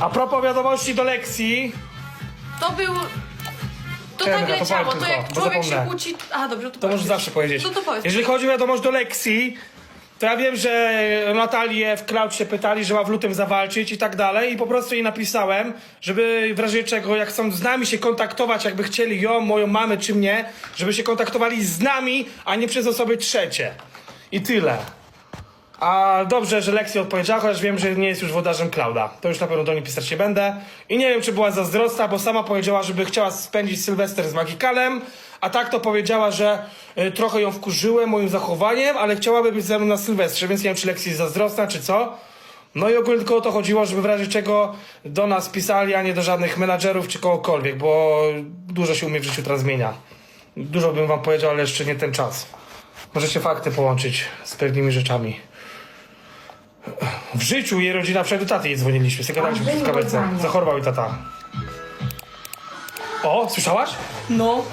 A propos wiadomości do lekcji, To był... To Czekaj, tak leciało, to tylko, jak bo człowiek się zapomnę. kłóci... A, dobrze, to to możesz zawsze powiedzieć. No to powiedz. Jeżeli chodzi o wiadomość do lekcji, to ja wiem, że Natalię w Cloud się pytali, że ma w lutym zawalczyć i tak dalej i po prostu jej napisałem, żeby w razie czego, jak chcą z nami się kontaktować, jakby chcieli ją, moją mamę czy mnie, żeby się kontaktowali z nami, a nie przez osoby trzecie. I tyle. A dobrze, że Lexi odpowiedziała, chociaż wiem, że nie jest już wodarzem Klauda. To już na pewno do niej pisać nie będę. I nie wiem, czy była zazdrosna, bo sama powiedziała, żeby chciała spędzić Sylwester z Magikalem, a tak to powiedziała, że y, trochę ją wkurzyłem moim zachowaniem, ale chciałaby być ze mną na Sylwestrze, więc nie wiem, czy Lexi jest zazdrosna, czy co. No i ogólnie tylko o to chodziło, żeby w razie czego do nas pisali, a nie do żadnych menadżerów czy kogokolwiek, bo dużo się u mnie w życiu teraz zmienia. Dużo bym wam powiedział, ale jeszcze nie ten czas. Możecie fakty połączyć z pewnymi rzeczami. W życiu jej rodzina przed do taty jej dzwoniliśmy, sobie gadaliśmy w kamerce. Zachorował i tata. O, słyszałaś? No.